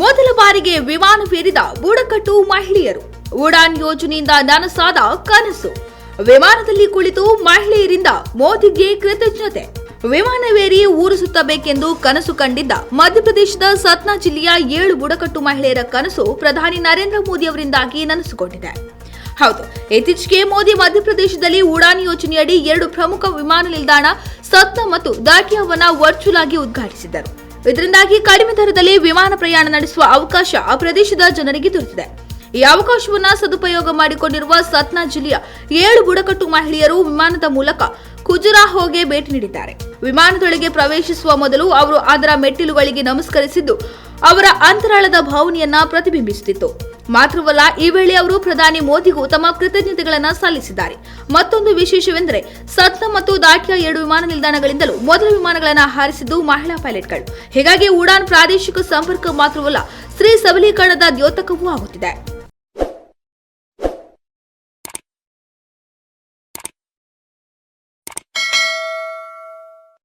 ಮೊದಲ ಬಾರಿಗೆ ವಿಮಾನವೇರಿದ ಬುಡಕಟ್ಟು ಮಹಿಳೆಯರು. ಉಡಾನ್ ಯೋಜನೆಯಿಂದ ನನಸಾದ ಕನಸು. ವಿಮಾನದಲ್ಲಿ ಕುಳಿತು ಮಹಿಳೆಯರಿಂದ ಮೋದಿಗೆ ಕೃತಜ್ಞತೆ. ವಿಮಾನವೇರಿ ಊರು ಸುತ್ತಬೇಕೆಂದು ಕನಸು ಕಂಡಿದ್ದ ಮಧ್ಯಪ್ರದೇಶದ ಸತ್ನಾ ಜಿಲ್ಲೆಯ ಏಳು ಬುಡಕಟ್ಟು ಮಹಿಳೆಯರ ಕನಸು ಪ್ರಧಾನಿ ನರೇಂದ್ರ ಮೋದಿ ಅವರಿಂದಾಗಿ ನನಸುಗೊಂಡಿದೆ ಹೌದು, ಇತ್ತೀಚೆಗೆ ಮೋದಿ ಮಧ್ಯಪ್ರದೇಶದಲ್ಲಿ ಉಡಾನ್ ಯೋಜನೆಯಡಿ ಎರಡು ಪ್ರಮುಖ ವಿಮಾನ ನಿಲ್ದಾಣ ಸತ್ನಾ ಮತ್ತು ದಾಟಿಯಾವನ್ನ ವರ್ಚುವಲ್ ಆಗಿ ಉದ್ಘಾಟಿಸಿದ್ದರು. ಇದರಿಂದಾಗಿ ಕಡಿಮೆ ದರದಲ್ಲಿ ವಿಮಾನ ಪ್ರಯಾಣ ನಡೆಸುವ ಅವಕಾಶ ಆ ಪ್ರದೇಶದ ಜನರಿಗೆ ದೊರೆತಿದೆ. ಈ ಅವಕಾಶವನ್ನು ಸದುಪಯೋಗ ಮಾಡಿಕೊಂಡಿರುವ ಸತ್ನಾ ಜಿಲ್ಲೆಯ ಏಳು ಬುಡಕಟ್ಟು ಮಹಿಳೆಯರು ವಿಮಾನದ ಮೂಲಕ ಖುಜುರಾಹೋಗೆ ಭೇಟಿ ನೀಡಿದ್ದಾರೆ. ವಿಮಾನದೊಳಗೆ ಪ್ರವೇಶಿಸುವ ಮೊದಲು ಅವರು ಅದರ ಮೆಟ್ಟಿಲುಗಳಿಗೆ ನಮಸ್ಕರಿಸಿದ್ದು, ಅವರ ಅಂತರಾಳದ ಭಾವನೆಯನ್ನ ಪ್ರತಿಬಿಂಬಿಸುತ್ತಿತ್ತು. ಮಾತ್ರವಲ್ಲ, ಈ ವೇಳೆ ಅವರು ಪ್ರಧಾನಿ ಮೋದಿಗೂ ತಮ್ಮ ಕೃತಜ್ಞತೆಗಳನ್ನು ಸಲ್ಲಿಸಿದ್ದಾರೆ. ಮತ್ತೊಂದು ವಿಶೇಷವೆಂದರೆ ಸತ್ನ ಮತ್ತು ದಾಟಿಯಾ ಎರಡು ವಿಮಾನ ನಿಲ್ದಾಣಗಳಿಂದಲೂ ಮೊದಲ ವಿಮಾನಗಳನ್ನು ಹಾರಿಸಿದ್ದು ಮಹಿಳಾ ಪೈಲಟ್ಗಳು. ಹೀಗಾಗಿ ಉಡಾನ್ ಪ್ರಾದೇಶಿಕ ಸಂಪರ್ಕ ಮಾತ್ರವಲ್ಲ ಸ್ತ್ರೀ ಸಬಲೀಕರಣದ ದ್ಯೋತಕವೂ ಆಗುತ್ತಿದೆ.